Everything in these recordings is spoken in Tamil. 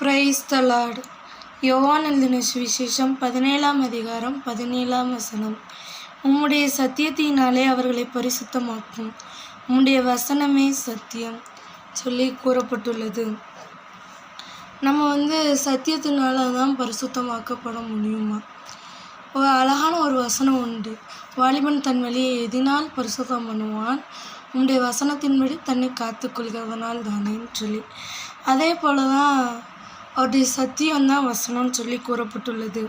பிரைஸ் த யோவான் எழுதின சுவிசேஷம் பதினேழாம் அதிகாரம் பதினேழாம் வசனம். உம்முடைய சத்தியத்தினாலே அவர்களை பரிசுத்தமாக்கும். உம்முடைய வசனமே சத்தியம் சொல்லி கூறப்பட்டுள்ளது. நம்ம வந்து சத்தியத்தினால தான் பரிசுத்தமாக்கப்பட முடியுமா? ஒரு அழகான ஒரு வசனம் உண்டு. வாலிபன் தன் வழியை எதினால் பரிசுத்தம் பண்ணுவான். உன்னுடைய வசனத்தின்படி தன்னை காத்துக்கொள்கிறதுனால் தானேன்னு சொல்லி. அதே போல தான் அவருடைய சத்தியம் தான் வசனம்னு சொல்லி கூறப்பட்டுள்ளது.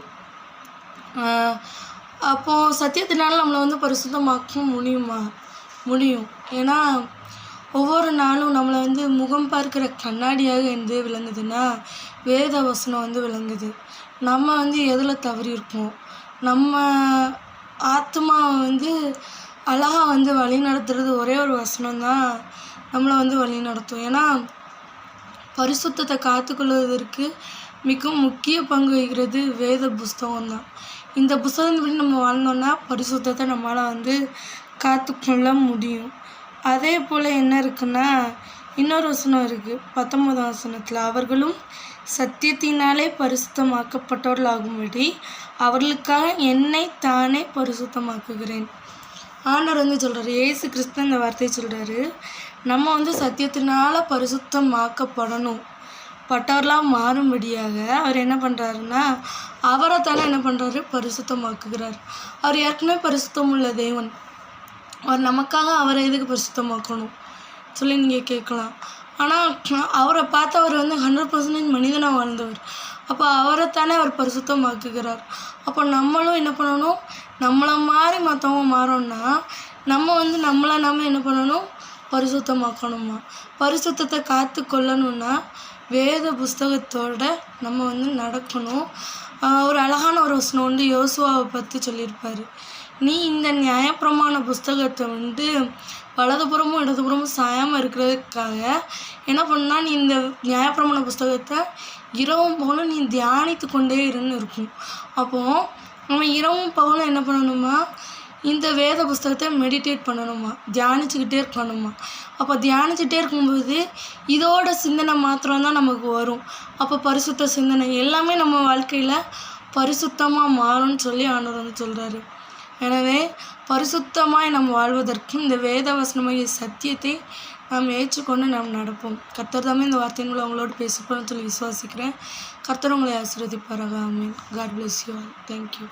அப்போது சத்தியத்தினால நம்மளை வந்து பரிசுத்தமாக்க முடியுமா? முடியும். ஏன்னா ஒவ்வொரு நாளும் நம்மளை வந்து முகம் பார்க்கிற கண்ணாடியாக வந்து விளங்குதுன்னா வேத வசனம் வந்து விளங்குது. நம்ம வந்து எதில் தவறி இருக்கோம் நம்ம ஆத்மாவை வந்து அழகாக வந்து வழி நடத்துறது ஒரே ஒரு வசனம் தான் நம்மளை வந்து வழி நடத்தும் ஏன்னா பரிசுத்தத்தை காத்துக்கொள்வதற்கு மிகவும் முக்கிய பங்கு வகிக்கிறது வேத புஸ்தகம் தான் இந்த புஸ்தகத்தின்படி நம்ம வாழ்ந்தோன்னா பரிசுத்தத்தை நம்மளால் வந்து காத்துக்கொள்ள முடியும். அதே போல் என்ன இருக்குன்னா இன்னொரு வசனம் இருக்குது பத்தொன்பதாம் வசனத்தில் அவர்களும் சத்தியத்தினாலே பரிசுத்தமாக்கப்பட்டவர்களாகும்படி அவர்களுக்காக என்னை தானே பரிசுத்தமாக்குகிறேன். ஆண்டவர் வந்து சொல்கிறார் ஏசு கிறிஸ்து இந்த வார்த்தையை சொல்கிறாரு நம்ம வந்து சத்தியத்தினால பரிசுத்தமாக்கப்படணும். பட்டவர்களாக மாறும்படியாக அவர் என்ன பண்ணுறாருன்னா அவரை தானே என்ன பண்ணுறாரு பரிசுத்தமாக்குகிறார். அவர் ஏற்கனவே பரிசுத்தம் உள்ள தேவன். அவர் நமக்காக அவரை எதுக்கு பரிசுத்தமாக்கணும்? சொல்லி நீங்கள் கேட்கலாம். ஆனால் அவரை பார்த்து அவர் வந்து ஹண்ட்ரட் பர்சன்டேஜ் மனிதனாக வாழ்ந்தவர். அப்போ அவரைத்தானே அவர் பரிசுத்தமாக்குகிறார். அப்போ நம்மளும் என்ன பண்ணணும்? நம்மளை மாதிரி மற்றவங்க மாறோம்னா நம்ம வந்து நம்மளை நம்ம என்ன பண்ணணும்? பரிசுத்தமாக்கணுமா? பரிசுத்தத்தை காத்து கொள்ளணும்னா வேத புஸ்தகத்தோட நம்ம வந்து நடக்கணும். ஒரு அழகான ஒரு வசனம் வந்து யோசுவாவை பற்றி சொல்லியிருப்பாரு. நீ இந்த நியாயப்பிரமாண புஸ்தகத்தை வந்து வலதுபுறமும் இடதுபுறமும் சாயாமல் இருக்கிறதுக்காக என்ன பண்ணால் நீ இந்த நியாயப்பிரமாண புஸ்தகத்தை இரவும் பகலும் நீ தியானித்து கொண்டே இருன்னு இருக்கும். அப்போது நம்ம இரவும் பகலும் என்ன பண்ணணுமா இந்த வேத புஸ்தகத்தை மெடிடேட் பண்ணணுமா தியானிச்சுக்கிட்டே இருக்கணுமா அப்போ தியானிச்சுட்டே இருக்கும்போது இதோட சிந்தனை மாத்திரம்தான் நமக்கு வரும். அப்போ பரிசுத்த சிந்தனை எல்லாமே நம்ம வாழ்க்கையில் பரிசுத்தமாக மாறும்னு சொல்லி ஆண்டவர் வந்து சொல்கிறாரு எனவே பரிசுத்தமாய் நாம் வாழ்வதற்கு இந்த வேத வசனமாகிய சத்தியத்தை நாம் ஏற்றுக்கொண்டு நாம் நடப்போம். கர்த்தர் தாமே இந்த வார்த்தையின் மூலம் உங்களோடு பேசிப்போம்னு சொல்லி விசுவாசிக்கிறேன். கர்த்தர் உங்களை ஆசீர்வதிப்பாராக. ஆமீன். God bless you all thank you